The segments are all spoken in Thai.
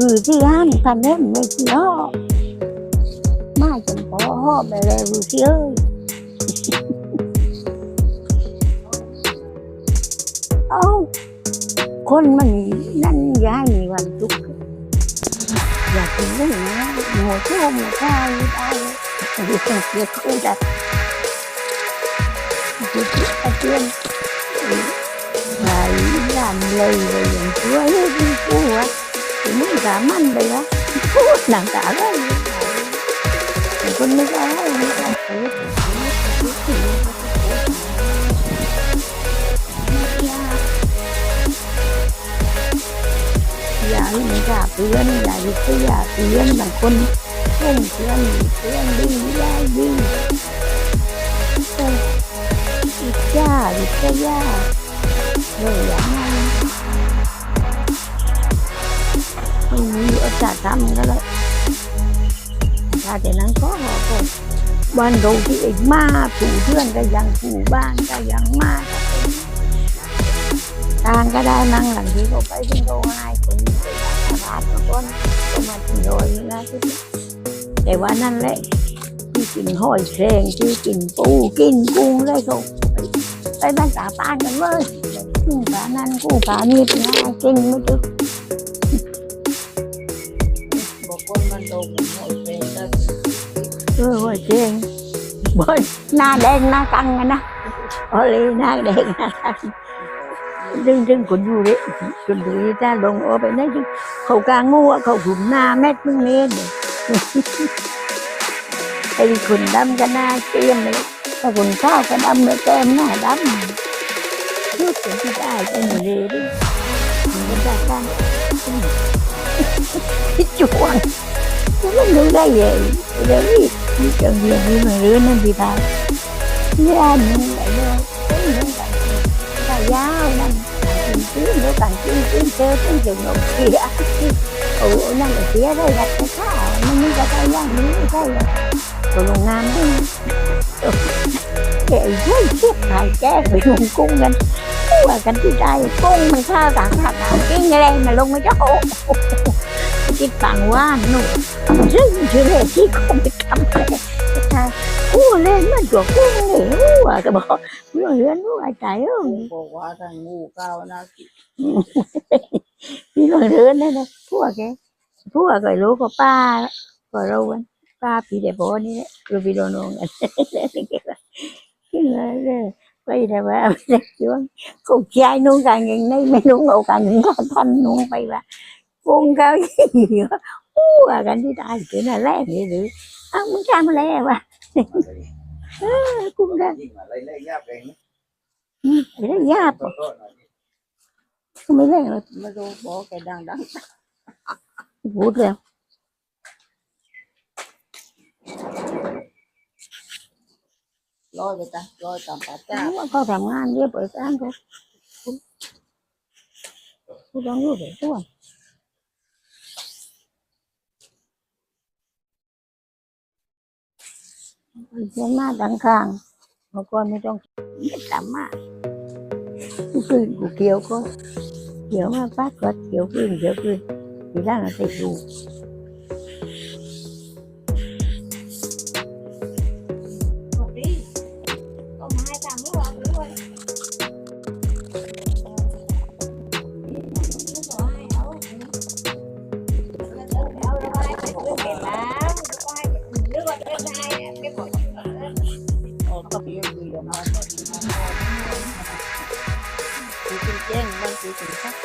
หรือที่ห้านกันเล่นไม่ที่เขามาจนพอหอบไปเลยหรือที่เอ้ยเอาคนมันนั่นย้ายมีวันทุกข์อยากกินเรื่องนะหัวเชื่อมหัวใจได้ดีจังเสียคุยได้ดีจิตเตือนหายยามเลยเลยอย่างช่วยดีกูวะถึงหัวะพูดหนังตา เลยคนไม่ได้ไม่ได้อย่าให้มันด่าเพื่อนอย่าให้เพื่อนเพื่อนบางคนเพื่อนเพื่อนเพื่อนดีได้ดีเอออีกย่าอีกก็ย่าเลยอย่างนั้น มีโอกาสทำก็เลยถ้าแต่นั้นก็ก็วันเราที่เอกมาถูเพื่อนก็ยังถูบ้านก็ยังมาทางก็ได้นั่งหลังที่เขาไปถึงเขาให้คนไปตลาดบางคนก็มาถึงโดยนะที่แต่ว่านั่นแหละที่กินหอยแครงที่กินปูกินกุ้งเลยเขาไปบ้านสาปานกันเลยกุ้งปานั่นกุ้งปานี่เป็นไงกินไม่ถึง เออว่าเจงบนหน้าแดงหน้ากังกันนะโอเลยหน้าแดงหน้ากังดึงดึงคนอยู่เลยคนดูนี่ถ้าลงเอาไปนั่นเขากางงูเขาถุมหน้าแม็ดมึงเล่นไอ้คนดำก็หน้าเตี้ยมเลยถ้าคนข้าวก็ดำเลยแก้มหน้าดำยุดถึงที่ได้ไปหมดเลยดิมันก็ได้กันจวงมันดูได้ยังเดี๋ยวนี้ đi chợ vừa như mà rứa nên gì vào với ai nữa vậy đâu cái gì cũng vậy là giá năm tiền chứ nữa càng chứ chứ chơi chứ chừng ông kia ủ ủ năm ở phía đây đặt cái khá à? nó muốn cái tay ra muốn cái tay rồi rồi còn ngam đấy kệ dưới chiếc thải che bị hùng cung lên. Và cánh chú trai cung mình sao tặng thật cái nghe đây mà luôn mới chắc ổ chiếc tặng quá nụ กินอะไรมาลงมาเจ้าคิดฟังว่าหนูซึ่งชื่อเลที่คงไปทำอะไรใช่กูเล่นมันตัวกูเหนียวอะก็บอกเรื่องเรื่องนู้นใจเอ้ยบอกว่าทางงูก้าวนะนี่เรื่องเรื่องนั่นนะพวกแกพวกก็รู้ก็ป้าก็รู้กันป้าพี่เด็กบอกนี่รู้พี่โดนงกันกินเลยไปแต่ว่าไม่ได้ช่วงกูใจนุ่งกันยังไม่ไม่นุ่งเอากันก็ทันนุ่งไปว่ากุ้งเขา gì อู้กันที่ได้คือน่ะแรกนี่หรืออ้าวมึงทำอะไรวะกุ้งได้ยิ่งอะ ಕಂಡಿದ್ದಾಕಿನಲ್ಲ ನೀರು ಮುಂಚಾಮಲೆ ಅವ ಕುಂಡ ಯಾಪ mấy này mà đồ bỏ cái đằng đằng. Vút ra lôi vậy ta lôi tầm bát ta. Không có thằng ăn với bữa sáng thôi. Không đang đâu vậy đúng không มันเขียนมาดังข้างเมื่อก่อนไม่ต้องไม่จำมากกูคืนกูเกี่ยวก็เกี่ยวมาปัดก็เกี่ยวคืนเกี่ยวคืนทีแรกเรางติด คือเป็นแจ้งบางทีถึงสัก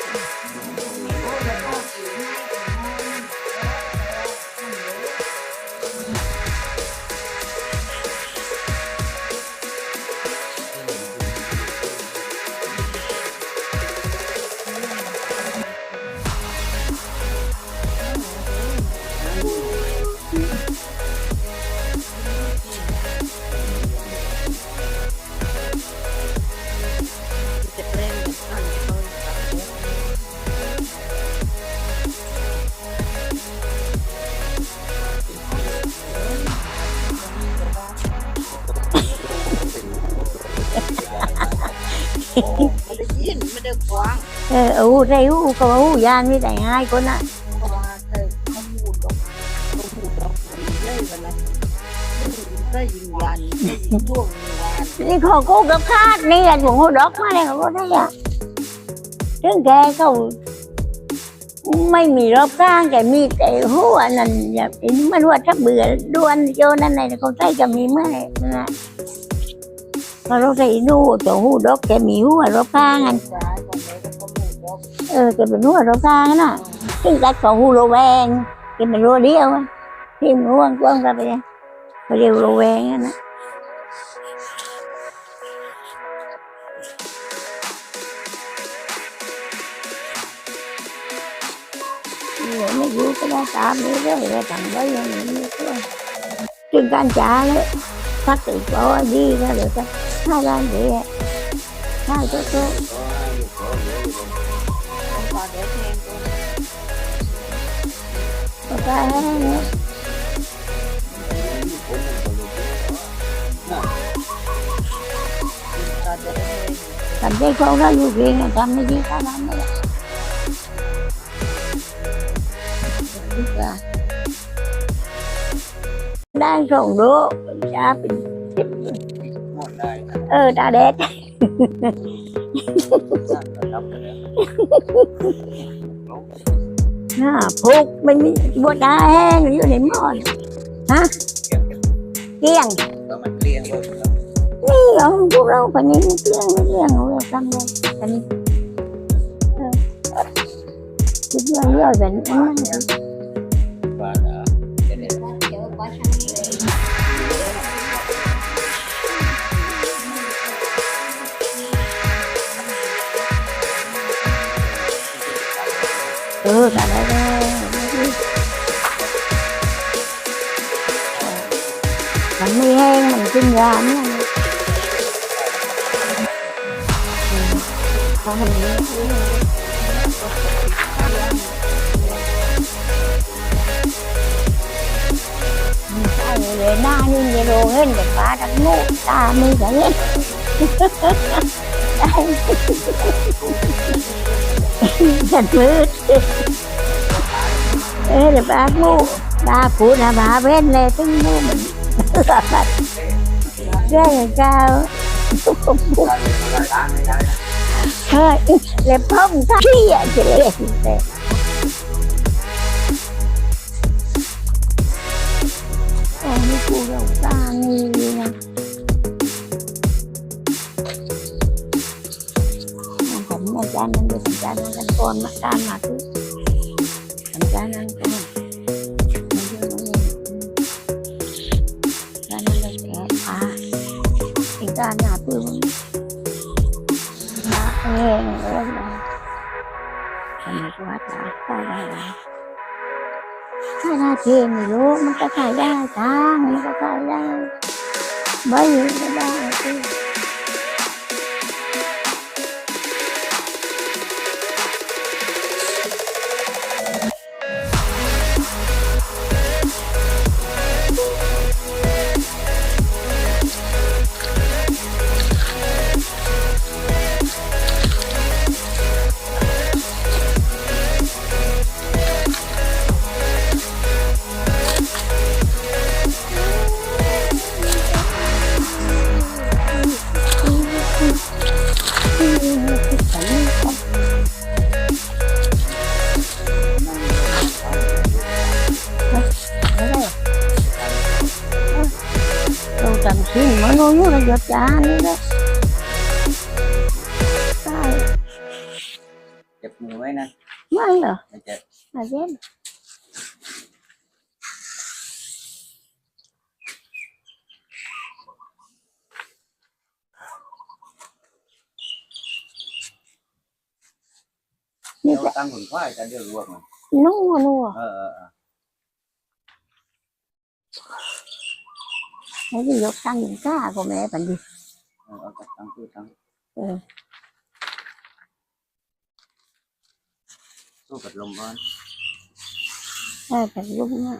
ไม่ได้ยินไม่ได้คว้างเอออู้ได้อู้ก็ว่าอู้ยานไม่ได้ง่ายคนน่ะเพราะว่าเคยเขาพูดดอกเขาพูดดอกเลยวันนั้นได้ยิงยันได้ยิงพวกยิงยันนี่เขากูกับคาดนี่อันของเขาดอกมาเลยเขาก็ได้อะถึงแกเขาไม่มีรอบข้างแกมีแต่หัวนั่นแบบนี้มันว่าถ้าเบื่อด้วนโยนนั่นไหนเขาใส่จะมีเมื่อไหร่นะ พอเราใส่นู่ตัวหูดอกแกมีหัวรอบข้างอันซ้นเออแกเป็นหัวรอบข้างน่ะซึ่งกัดของหูโรแวงแกเป็นรัวเดียวอะที่มันร่วงกว้างกันไปเลยเรียกโรแวงนั่นนะ Người nó vui cái đó ta mới rất là thằng đó như mình như thế Trên can trả đấy Phát tự có đi ra được cái Hai ra để Hai chỗ chỗ ตาเด็กแห้ 하란 내 나도도 오빠 해네 담배 거라 유비는 담배 기가 남네 đang rộng độ cha bình ได้ Ờ ta đẹp สั่งระดับเลย Nó phục Mình bị bột đá hen Vô đến mòn Hả Kiêng ก็มันเลี้ยงรถ Đi ông cũng đâu phải nên kiêng Nó kiêng Nó xong rồi Cái này Chứ chưa nhớ về nó ว่าเนี่ย Ừ ta đã đây Mình đi hen Mình kinh ra nữa Không hình như để na như vậy đồ hết để phá đặt ngô ta mới phải hết ฉันมืดเออเดี๋ยวบาบูบาผูนะบาเว้นเลยตึ้งมูมันเรื่องเจ้าเฮ้ยเล็บพ่อมก็ขี้อะเจ๊ มันจะโกนมาด้านหนัก Jordanes. Sai. Chụp người nè. Mới ăn được. Mà chết. Mà chết. Nếu tăng hồn quá thì ta đưa ruột mà. Đúng rồi, đúng. Ờ, ờ, ờ. mấy cái dọc tăng những cá của mẹ bạn gì ừ, tăng, tăng. ừ. tôi phải lùng hơn à, phải lùng nữa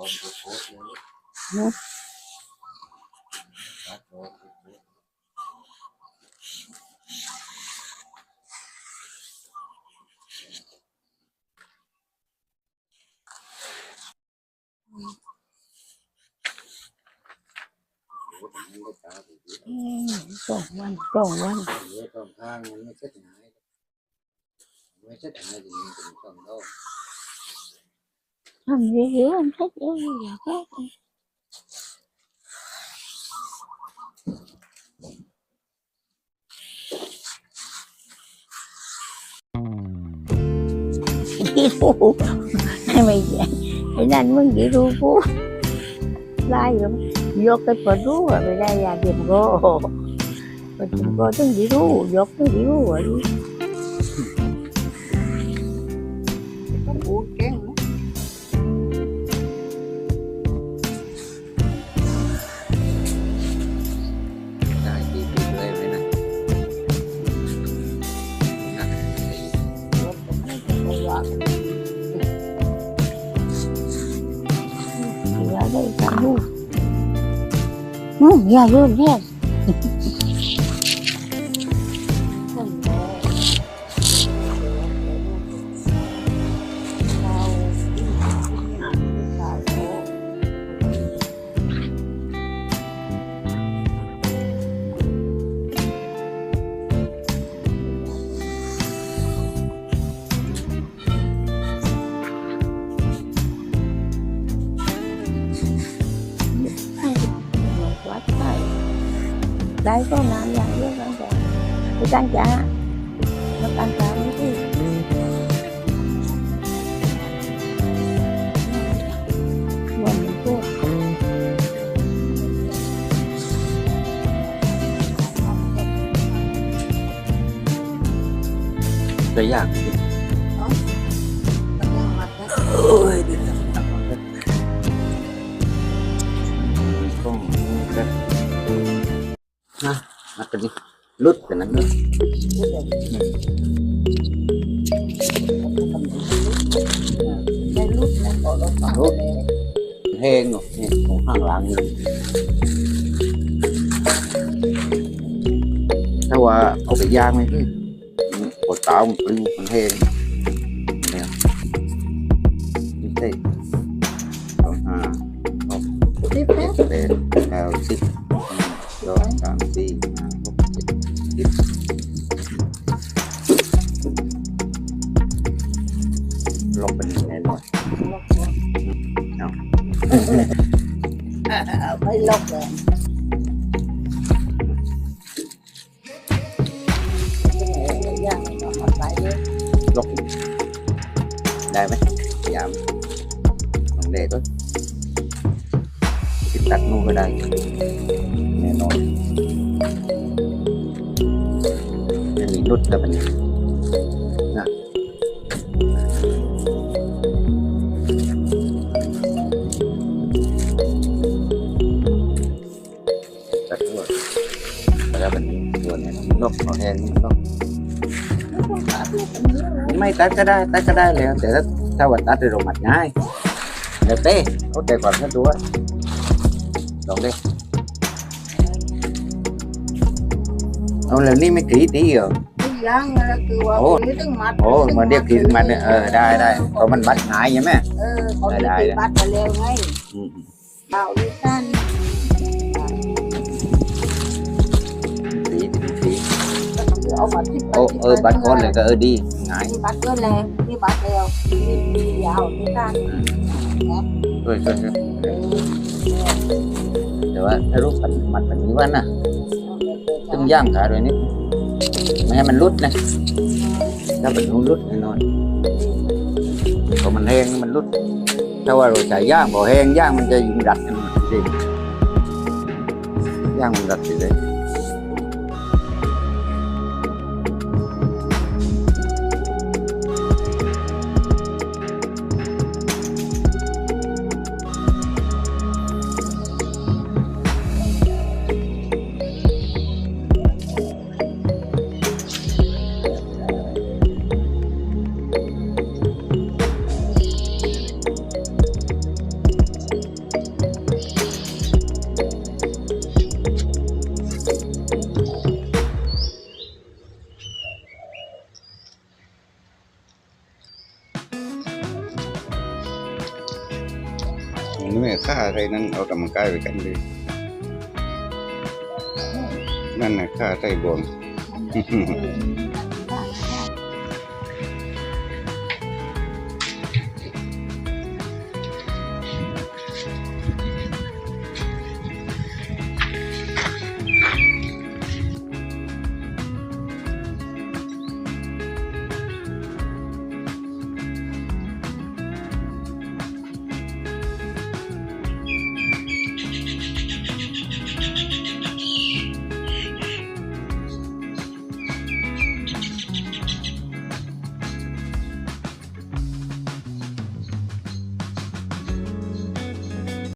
ง เออ สู้กับลมร้อน Ê, thật luôn á. ตัดออกก็โคตรเลย เนาะ ตัดออกก็โคตร อืมสองวันสองวัน เยอะตรงข้างมันไม่เช็ดหายไม่เช็ดหายจริงๆเป็นความโลภ ทำเยอะๆมันเช็ดเองอยากได้กี่รู้ไม่ใช่ไอ้นั่นมึงกี่รู้กูไล่ยก làm review em thích dữ giờ các em chỉ ru này mày thế nên muốn chỉ ru ru lai lắm vô cái phần ru rồi, mày đây là điểm go phần điểm go tiếng chỉ ru, vô cái điểm ru rồi. มึงอย่ đây có làm làm với con trẻ thì trang trả nó trang trả mấy cái mình cua cái gì à? ôi. มาตัวนี้ลุดกันนั้นเลยได้ลูกแล้วก็เราฟังเลยเฮงเนาะนี่ของข้างหลังนี่ถ้าว่าเอาไปย่างไหมพี่ปวดเต้ามันปลิวมันเฮง เป็นแน่นอนไม่ลอกเลยยังต้องมาไปเลยลงได้ไหมยามลองเด็กก็ติดตัดนู่นก็ได้แน่นอนจะมีนุดแล้วมัน tắt cái đây takada takada le te da ta wa ta ro mat nai le pe o te kwa ka tu wa dong đi. O le ni mới kỹ tí rồi Ồ, ồ, mà điều kỳ mà ờ đây đây, có mình bắt ngại vậy mẹ. Ừ, đây bắt mà leo ngay. Ừ, ừ. Bảo đi tan. เอามาที่โอ้เออบัดก้อนเลยก็เออดีง่ายที่บัดก็แรงที่บัดเร็วที่ยาวที่ท่านช่วยช่วยช่วยแต่ว่าถ้ารูปมันมันแบบนี้ว่านะต้องย่างขาด้วยนิดไม่ให้มันรุดนะถ้าเป็นมันรุดแน่นอนพอมันแห้งมันรุด ถ้าว่าเราใส่ย่างพอแห้งย่างมันจะยิงดัดกันจริงย่างมันดัดสิเลย แม่ค่าอะไรนั้นเอาตำมังกายไปกันเลย นั่นน่ะข้าไส้บวง